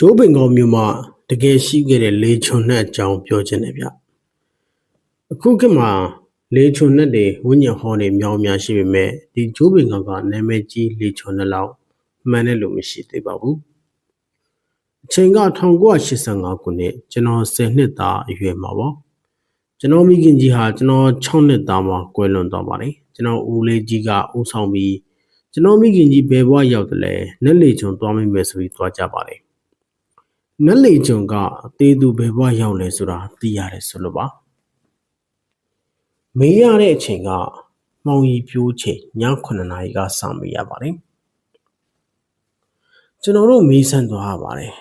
ကျိုးပင်ကောင်းမြို့မှာတကယ်ရှိခဲ့တဲ့လေချွန်နှက်အကြောင်းပြောချင်တယ်ဗျအခုခေတ်မှာလေချွန်နှက်တွေဝိညာဉ်ဟောနေမြောင်များရှိပေမဲ့ဒီကျိုးပင်ကောင်းကနာမည်ကြီးလေချွန်နှက်လောက်မှန်တယ်လို့မရှိသေးပါဘူးအချိန်က1985ခုနှစ်ကျွန်တော်10နှစ်သားအရွယ်မှာပေါ့ကျွန်တော်မိခင်ကြီးဟာကျွန်တော်6နှစ်သားမှာကွယ်လွန်သွားပါတယ်ကျွန်တော်ဦးလေးကြီးကဦးဆောင်ပြီးကျွန်တော်မိခင်ကြီးဘယ်ဘဝရောက်တယ်လဲနက်လေချွန်သွားမိမယ်ဆိုပြီးသွားကြပါတယ် နက်လေချွန်ကအသေးသူဘယ်ဘဝရောက်လဲဆိုတာသိရတယ်ဆိုလို့ပါမေးရတဲ့အချိန်ကမှောင်ရီပြိုးချိန်ည9နာရီကစမေးရပါတယ်ကျွန်တော်တို့မေးဆန်းသွားရပါတယ်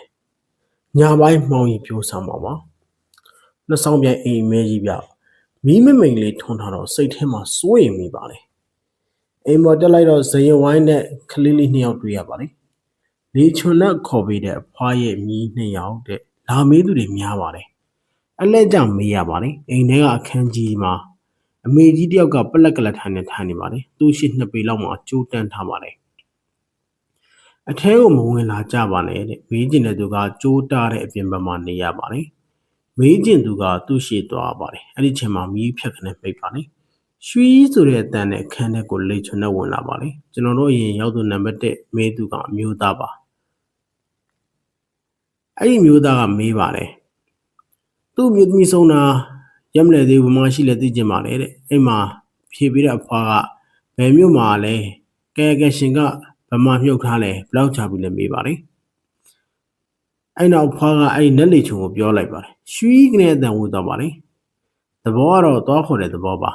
ညပိုင်းမှောင်ရီပြိုးဆောင်ပါပါနှစ်ဆောင်ပြိုင်အိမ်မဲကြီးပြမီးမမိန်လေးထွန်းထားတော့စိတ်ထဲမှာစိုးရိမ်မိပါတယ်အိမ်ပေါ်တက်လိုက်တော့ဇယဝိုင်းနဲ့ကလေးလေးနှစ်ယောက်တွေ့ရပါတယ် လေချွန်နဲ့ခေါ်ပေးတဲ့အဖွားရဲ့မြီးနှစ်ယောက်တဲ့လာမေးသူတွေများပါတယ်အလဲကြောင့်မေးရပါတယ်အိမ်ထဲကအခန်းကြီးမှာအမေကြီးတယောက်ကပလက်ကလက်ထိုင်နေထိုင်နေပါတယ်သူ့ရှိနှစ်ပေလောက်မှာကြိုးတန်းထားပါတယ်အထဲကိုမဝင်လာကြပါနဲ့တဲ့မေးကျင်တဲ့သူကကြိုးတားတဲ့အပြင်ဘက်မှာနေရပါတယ်မေးကျင်သူကသူ့ရှိသွားပါတယ်အဲ့ဒီချိန်မှာမီးဖြတ်ခနဲ့မိတ်ပါတယ်ရွှီဆိုတဲ့အတန်နဲ့ခန်းထဲကိုလိတ်ချွန်နဲ့ဝင်လာပါတယ်ကျွန်တော်တို့အရင်ရောက်သူနံပါတ်1မေးသူကအမျိုးသားပါ အဲ့ဒီမျိုးသားကမေးပါတယ်သူ့မျိုးသမီးဆုံးတာရက်မလဲသေးဘူးမရှိလဲသိကျင်ပါလေတဲ့အဲ့မှာဖြေပြီးတဲ့အဖွားကဘယ်မျိုးမှာလဲကဲကဲရှင်ကဗမာမြုပ်ထားလဲဘလောက်ချပြီးလဲမေးပါတယ်အဲ့နောက်ဖွားကအဲ့နက်လေချုံကိုပြောလိုက်ပါတယ်ရွှီကနေအတန်ဝေတော့ပါတယ်သဘောကတော့သွားခေါ်တဲ့သဘောပါ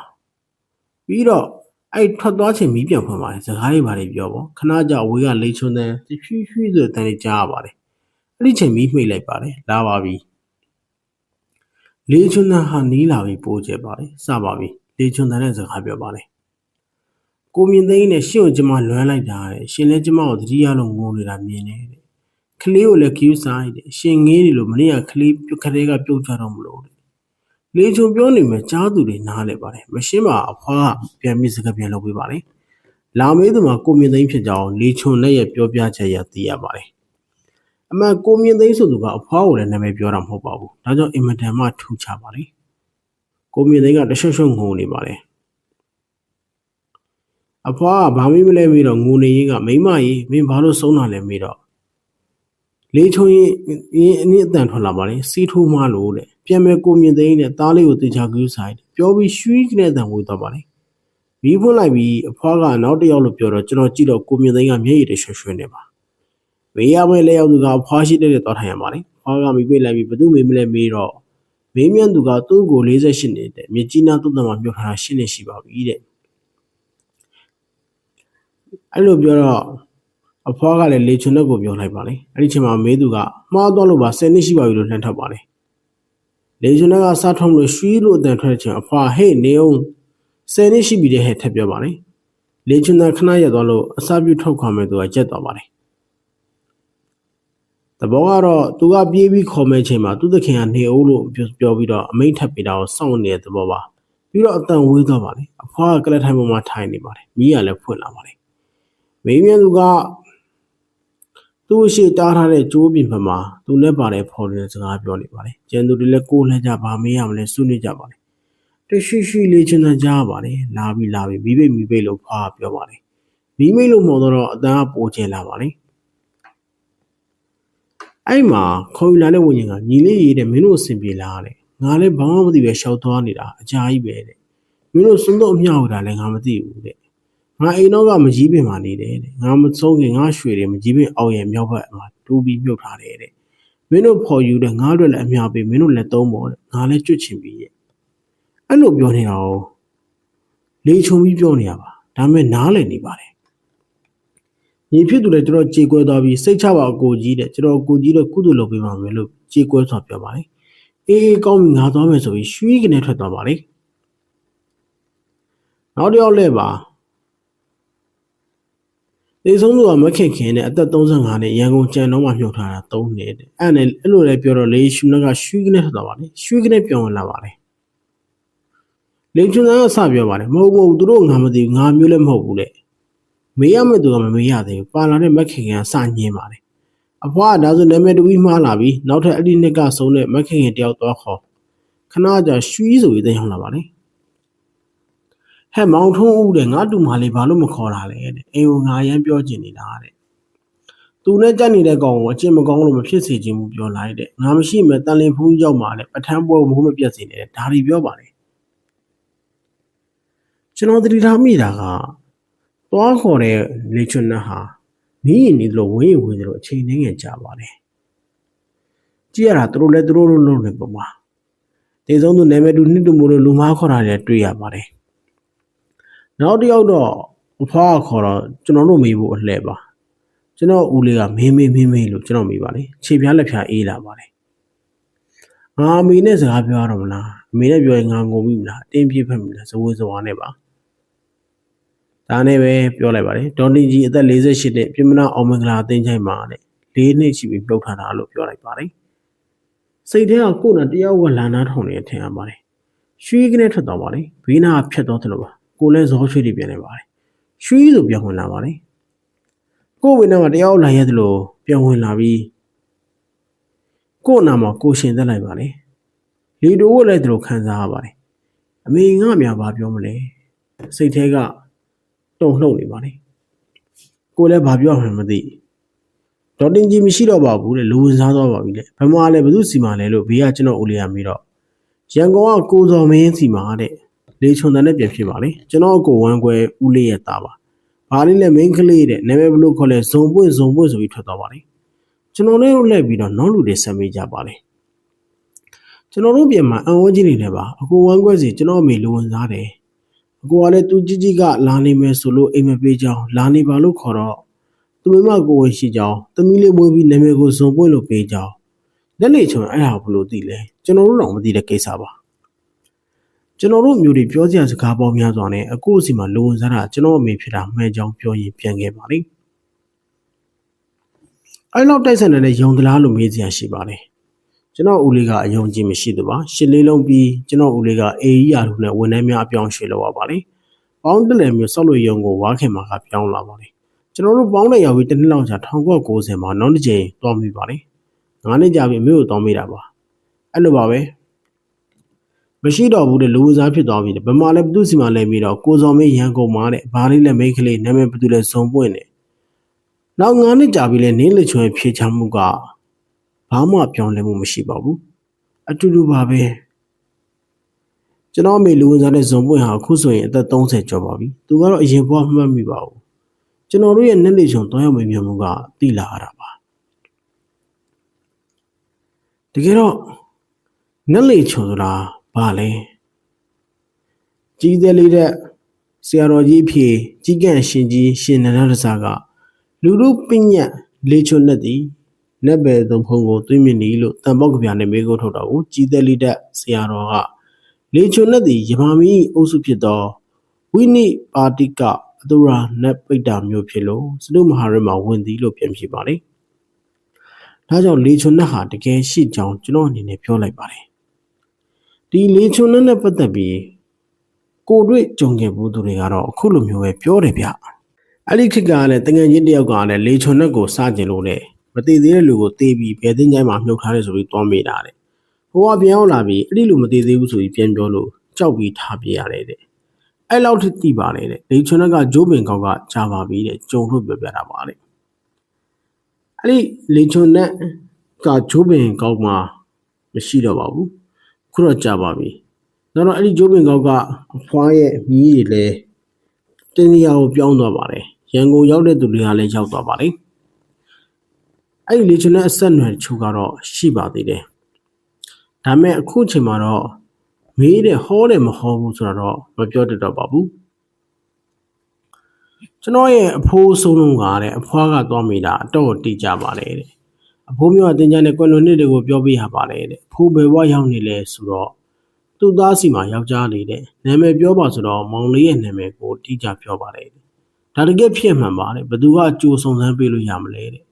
ပြီးတော့အဲ့ထွက်သွားချိန်မီးပြန်ဖွင့်ပါတယ်စကားတွေဘာတွေပြောပေါ့ခဏကြာအဝေးကလေချုံတဲ့ရွှီရွှီဆိုတဲ့တန်တွေကြားရပါတယ် အဲ့ဒီချိန်မီးမှိတ်လိုက်ပါတယ်လာပါပြီလေချွန်းတန်ဟာနီးလာပြီပိုးကျပါတယ်စပါပြီလေချွန်းတန်နဲ့စကားပြောပါတယ်ကိုမြင့်သိန်းနဲ့ရှင့်ကိုကျမလွမ်းလိုက်တာတဲ့ရှင်လည်းကျမကိုတတိယလုံးငိုနေတာမြင်တယ်တဲ့ကလေးကိုလည်းခ ्यू စားတဲ့ရှင်ငေးနေလို့မနေ့ကကလေးခရဲကပြုတ်ကြတော့မလို့တဲ့လေချွန်ပြောနေမယ်ကြားသူတွေနားလဲပါတယ်မရှင်းပါအဖွားကပြန်ပြီးစကားပြန်လုပ်ပေးပါတယ်လာမေးသူမှာကိုမြင့်သိန်းဖြစ်ကြောင်းလေချွန်နဲ့ရဲ့ပြောပြချက်ရသိရပါတယ် အမှန်ကိုမြင့်သိန်းဆိုသူကအဖွားကိုလည်းနာမည်ပြောတာမဟုတ်ပါဘူးဒါကြောင့်အင်မတန်မှထူးခြားပါလေကိုမြင့်သိန်းကတရွှတ်ရွှတ်ငုံနေပါတယ်အဖွားကဘာမှမလဲပြီးတော့ငိုနေရင်ကမိမကြီးမင်းဘာလို့ဆုံးတာလဲမေးတော့လေချုံရင်ရင်အနည်းအတန်ထွက်လာပါလေစီးထိုးမလို့တဲ့ပြန်မဲ့ကိုမြင့်သိန်းနဲ့သားလေးကိုတေချာကူးဆိုင်ပြောပြီးရွှီးကနေတန်ဝေးသွားပါလေမီးဖွင့်လိုက်ပြီးအဖွားကနောက်တစ်ယောက်လို့ပြောတော့ကျွန်တော်ကြည့်တော့ကိုမြင့်သိန်းကမျက်ရည်တွေရွှဲရွှဲနေပါ မေးရမယ့်လက်ရောက်သူကဖွားရှိတဲ့တဲ့သွားထိုင်ရပါလေဖွားကမိပိတ်လိုက်ပြီးဘသူမေးမလဲမေးတော့မေးမြန်းသူကသူ့ကို48နေတဲ့မြကြီးနားတုတ်တံမှာမြုပ်ထားတာရှင်းနေရှိပါပြီတဲ့အဲ့လိုပြောတော့အဖွားကလည်းလေချွန်တဲ့ကိုပြောလိုက်ပါလေအဲ့ဒီချိန်မှာမေးသူကမှားတော့လို့ပါ10နှစ်ရှိပါပြီလို့လှမ်းထပ်ပါလေလေချွန်တဲ့ကစားထုံးလို့ရွှီလို့အတန်ထွက်တဲ့ချိန်အဖွားဟေ့နေအောင်10နှစ်ရှိပြီတဲ့ဟဲ့ထပ်ပြောပါလေလေချွန်တဲ့ခဏရက်သွားလို့အစာပြုတ်ထုတ်ခွာမဲ့သူကကြက်သွားပါလေ တဘောကတော့သူကပြေးပြီးခေါ်မဲ့ချိန်မှာသူ့သခင်ကနေအောင်လို့ပြောပြီးတော့အမိန့်ထပ်ပေးတာကိုစောင့်နေတဲ့သဘောပါပြီးတော့အတန်ဝေးသွားပါလေအဖွားကကလက်ထိုင်ပေါ်မှာထိုင်နေပါတယ်မီးကလည်းဖွင့်လာပါတယ်မေးမြန်းသူကသူ့ရှိတားထားတဲ့ကြိုးပြင်ဖက်မှာသူနဲ့ပါတဲ့ဖော်နေတဲ့စကားပြောနေပါတယ်ကျန်သူတွေလည်းကိုယ်လည်းကြပါမေးရမလဲစွနေကြပါတယ်တရှိရှိလေးချင်တဲ့ကြားပါတယ်လာပြီလာပြီမိဘိတ်မိဘိတ်လို့ဖွားပြောပါတယ်မိမိတ်လို့မော်တော့အတန်ကပိုကျလာပါလေ အဲ့မှာခေါ်ယူလာတဲ့ဝိညာဉ်ကညီလေးရေးတဲ့မင်းတို့အဆင်ပြေလားတဲ့ငါလည်းဘာမှမသိပဲရှောက်သွားနေတာအကြာကြီးပဲတဲ့မင်းတို့စွန်းတော့အမြောက်တာလည်းငါမသိဘူးတဲ့ငါအိမ်တော့ကမကြီးပင်မှာနေတယ်တဲ့ငါမဆုံးခင်ငါရွှေတွေမကြီးပင်အောက်ရဲ့မြောက်ဘက်မှာတူးပြီးမြုပ်ထားတယ်တဲ့မင်းတို့ဖော်ယူတဲ့ငါတို့လည်းအများပေးမင်းတို့လည်းသုံးဖို့တဲ့ငါလည်းကျွတ်ချင်ပြီးရဲ့အဲ့လိုပြောနေတာ哦လေချုံပြီးပြောနေရပါဒါပေမဲ့နားလည်နေပါတယ် ညီဖြစ်သူလည်းကျွန်တော်ကြေကွဲသွားပြီးစိတ်ချပါအကိုကြီးတဲ့ကျွန်တော်အကိုကြီးတော့ကုသိုလ်လုပ်ပေးပါမယ်လို့ကြေကွဲစွာပြောပါတယ်အေးကောင်းပြီငါသွားမယ်ဆိုပြီးရွှီးကနေထွက်သွားပါလေနောက်တစ်ယောက်လဲပါလေဆုံးသူကမခင်ခင်နဲ့အသက်35နဲ့ရန်ကုန်ကြံတော့မှမြှုပ်ထားတာ3နှစ်တဲ့အဲ့နဲ့အဲ့လိုလဲပြောတော့လေရှူနကရွှီးကနေထွက်သွားပါလေရွှီးကနေပြောင်းဝင်လာပါလေလေချွန်းသားကစပြောပါတယ်မဟုတ်ဘူးသူတို့ငါမသိဘူးငါမျိုးလည်းမဟုတ်ဘူးတဲ့ မေးရမယ့်သူကမမေးရသေးဘူးပါလာတဲ့မက်ခင်ကစညင်းပါတယ်အဖွားကဒါဆိုနာမည်တူပြီးမှားလာပြီနောက်ထပ်အဲ့ဒီနှစ်ကဆုံးတဲ့မက်ခင်ခင်တယောက်သွားခေါ်ခဏကြာရွှီဆိုပြီးသိမ်းအောင်လာပါလေဟဲ့မောင်ထုံးဦးတဲ့ငါတူမလေးဘာလို့မခေါ်တာလဲတဲ့အိမ်ကငါရမ်းပြောချင်နေတာတဲ့သူနဲ့ကြက်နေတဲ့ကောင်ကိုအကျင့်မကောင်းလို့မဖြစ်စေချင်ဘူးပြောလိုက်တဲ့ငါမရှိမဲ့တန်လင်ဖူးရောက်มาတဲ့ပထမ်းပွဲမိုးမပြတ်စေနဲ့ဒါတွေပြောပါလေကျွန်တော်တတိထားမိတာက သွားခေါ်တဲ့လေချွန်းနတ်ဟာနီးရင်နီးလို့ဝင်းရင်ဝင်းတယ်လို့အချိန်နှင်းငယ်ကြာပါတယ်ကြည့်ရတာသူတို့လည်းသူတို့လုံးလုံးနေပုံပါတေဆုံးသူနာမည်တူနှစ်တူမို့လို့လူမားခေါ်တာလည်းတွေ့ရပါတယ်နောက်တစ်ယောက်တော့အဖွားခေါ်တော့ကျွန်တော်တို့မေးဖို့အလှဲ့ပါကျွန်တော်ဦးလေးကမင်းမင်းမင်းမင်းလို့ကျွန်တော်မေးပါလေခြေပြားလက်ဖြာအေးလာပါတယ်ငါအမေနဲ့စကားပြောရတော့မလားအမေနဲ့ပြောရင်ငါငုံပြီမလားအတင်းပြေးဖက်ပြီလားဇဝေဇဝါနဲ့ပါ ဒါနဲ့ပဲပြောလိုက်ပါတယ်ဒေါ်တင်ကြီးအသက်48နှစ်ပြည်မနာအောင်မင်္ဂလာအသင်းချိုင်မှာတဲ့၄နှစ်ရှိပြီပြုတ်ထားတာလို့ပြောလိုက်ပါတယ်စိတ်ထဲကကိုယ်နဲ့တယောက်ကလာနာထောင်နေထင်ရပါတယ်ရွှေကနေထွက်သွားပါလေဘေးနာကဖြတ်သွားတယ်လို့ပါကိုလည်းဇောရွှေတွေပြန်နေပါတယ်ရွှေဆိုပြောင်းဝင်လာပါတယ်ကိုယ်ဝိနာမှာတယောက်လာရတယ်လို့ပြောင်းဝင်လာပြီးကို့နာမှာကိုရှင်သက်လိုက်ပါလေလီတိုကိုလည်းသူတို့ခံစားရပါတယ်အမေငါမြဘာပြောမလဲစိတ်ထဲက တုံလှုပ်နေပါလေကိုလည်းဘာပြောမှမသိဒေါ်တင်ကြီးမရှိတော့ပါဘူးလေလူဝင်စားသွားပါပြီလေဘယ်မှာလဲဘယ်သူစီမှာလဲလို့ဘေးကကျွန်တော်ဦးလေးကမေးတော့ရန်ကုန်ကကိုစော်မင်းစီမှာတဲ့လေချွန်တန်နဲ့ပြန်ဖြစ်ပါလေကျွန်တော်ကိုဝမ်းခွဲဦးလေးရဲ့သားပါဘာလေးလဲမင်းကလေးတဲ့နာမည်ဘလို့ခေါ်လဲဇုံပွင့်ဇုံပွင့်ဆိုပြီးထွက်သွားပါလေကျွန်တော်လည်းလှည့်ပြီးတော့နောက်လူတွေဆက်မေးကြပါလေကျွန်တော်တို့ပြန်မှာအံ့ဩကြီးနေတယ်ပါအကိုဝမ်းခွဲစီကျွန်တော်အမေလူဝင်စားတယ် အကိုကလည်းသူကြီးကြီးကလာနေမယ်ဆိုလို့အိမ်မပေးကြောင်းလာနေပါလို့ခေါ်တော့သူမိမကိုဝင်ရှိကြောင်းသမီးလေးမွေးပြီးနာမည်ကိုဇုံပွင့်လို့ပေးကြောင်းလက်နေချုံအဲ့ဒါဘလို့သိလဲကျွန်တော်တို့တော့မသိတဲ့ကိစ္စပါကျွန်တော်တို့မျိုးတွေပြောစရာစကားပေါင်းများစွာနဲ့အကိုအစီမှာလိုဝင်စားတာကျွန်တော်အမေဖြစ်တာမှန်ကြောင်းပြောရင်ပြန်ခဲ့ပါလိမ့်အဲ့လောက်တိုက်ဆိုင်တဲ့ယုံသလားလို့မေးစရာရှိပါတယ် ကျွန်တော်ဦးလေးကအယုံကြည်မရှိသူပါရှစ်လေးလုံးပြီးကျွန်တော်ဦးလေးကအေးရာလူနဲ့ဝန်ထမ်းများအပြောင်းရွှေ့လောက်ပါပါလေပေါင်းတလဲမျိုးဆောက်လို့ယုံကိုဝါခင်မှာကပြောင်းလာပါလေကျွန်တော်တို့ပေါင်းတဲ့ရောက်ပြီးတစ်နှစ်လောက်ကြာ1990မှာနောက်တစ်ကြိမ်တွားမိပါလေငါးနှစ်ကြာပြီအမေကိုတွားမိတာပါအဲ့လိုပါပဲမရှိတော့ဘူးတဲ့လူဝစားဖြစ်သွားပြီတဲ့ဘယ်မှာလဲဘသူစီမှာလဲပြီးတော့ကိုစော်မေးရန်ကုန်မှာတဲ့ဘာလေးလဲမိန်းကလေးနာမည်ဘသူလဲဇုံပွင့်တယ်နောက်ငါးနှစ်ကြာပြီလဲနင်းလက်ချွဲဖြေချမှုက ဘာမှပြောင်းလဲမှုမရှိပါဘူးအတူတူပါပဲကျွန်တော်အမေလူဝင်စားတဲ့ဇုံပွင့်ဟာအခုဆိုရင်အသက်30ကျော်ပါပြီသူကတော့အရင်ဘဝမှတ်မိပါဘူးကျွန်တော်တို့ရဲ့နှစ်လေချုံတွားရောက်မြင်မြင်မှုကတိလာရတာပါတကယ်တော့နှစ်လေချုံဆိုတာဘာလဲကြီးသေးလေးတဲ့ဆရာတော်ကြီးအဖြေကြီးကန့်ရှင်ကြီးရှင်နန္ဒရစာကလူလူပညတ်လေချုံနဲ့တည် နက်ပဲသုံးဖုံကိုသွင်းမြင်နီလို့တန်ပေါက်ကဗျာနဲ့မေးခွန်းထုတ်တော့ကိုကြီးသေးလေးတဲ့ဆရာတော်ကလေချုံနဲ့တည်ယမမီအုပ်စုဖြစ်သောဝိနိပါတိကအတုရာနတ်ပိတ္တာမျိုးဖြစ်လို့စတုမဟာရမဝင်သည်လို့ပြန်ဖြစ်ပါလေဒါကြောင့်လေချုံနဲ့ဟာတကယ်ရှိကြောင်းကျွန်တော်အနေနဲ့ပြောလိုက်ပါတယ်ဒီလေချုံနဲ့နဲ့ပတ်သက်ပြီးကိုတွေ့ကြုံခဲ့ဘူးသူတွေကတော့အခုလိုမျိုးပဲပြောတယ်ဗျအဲ့ဒီခေတ်ကလည်းတငယ်ချင်းတယောက်ကလည်းလေချုံနဲ့ကိုစကြင်လို့လေ မတည်သေးတဲ့လူကိုတေးပြီးဘယ်သိန်းချိုင်းမှာမြုပ်ထားတယ်ဆိုပြီးတွားမိတာတဲ့ဟိုကပြန်ရောက်လာပြီးအဲ့ဒီလူမတည်သေးဘူးဆိုပြီးပြန်ပြောလို့ကြောက်ပြီးထားပြရတယ်တဲ့အဲ့လောက်ထိတိပါလေတဲ့လေချုံနဲ့ကဂျိုးပင်ကောက်ကကြာပါပြီတဲ့ကြုံလို့ပြောပြတာပါတဲ့အဲ့ဒီလေချုံနဲ့ကဂျိုးပင်ကောက်မှာမရှိတော့ပါဘူးခုတော့ကြာပါပြီနောက်တော့အဲ့ဒီဂျိုးပင်ကောက်ကအဖွားရဲ့မြီးတွေလည်းတင်းနေရာကိုပြောင်းသွားပါတယ်ရန်ကုန်ရောက်တဲ့သူတွေကလည်းရောက်သွားပါတယ် အဲ့ဒီလေချွန်တဲ့အဆက်အနွယ်တချို့ကတော့ရှိပါသေးတယ်ဒါပေမဲ့အခုချိန်မှာတော့မေးတယ်ဟောတယ်မဟောဘူးဆိုတော့မပြောတတ်တော့ပါဘူးကျွန်တော်ရဲ့အဖိုးဆုံးလုံးကတဲ့အဖွားကသွားမိတာအတော့တိကြပါလေတဲ့အဖိုးမျိုးကတင်ကြတဲ့ကွယ်လွန်နှစ်တွေကိုပြောပြရပါလေတဲ့အဖိုးဘယ်ဘဝရောက်နေလဲဆိုတော့သူ့သားစီမှာယောက်ျားလေးတဲ့နာမည်ပြောပါဆိုတော့မောင်လေးရဲ့နာမည်ကိုတိကျပြောပါလေဒါတကယ်ဖြစ်မှန်ပါတဲ့ဘသူကကြိုစုံစမ်းပေးလို့ရမလဲတဲ့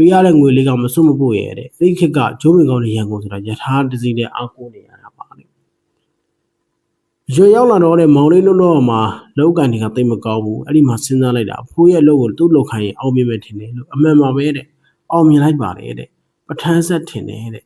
ပေးရတဲ့ငွေလေးကမစွတ်မပို့ရဲ့တဲ့အဲ့ဒီခေတ်ကဂျိုးမင်ကောင်းနေရန်ကုန်ဆိုတာယထာတစီနဲ့အောက်ကိုနေရတာပါတဲ့ရွှေရောက်လာတော့တဲ့မောင်လေးလုံးတော့မှာလောက်ကန်တွေကသိမကောင်းဘူးအဲ့ဒီမှာစဉ်းစားလိုက်တာအဖိုးရဲ့လောက်ကိုသူ့လောက်ခိုင်းရင်အောင်မြင်မယ်ထင်တယ်လို့အမှန်ပါပဲတဲ့အောင်မြင်လိုက်ပါတယ်တဲ့ပထန်းဆက်ထင်တယ်တဲ့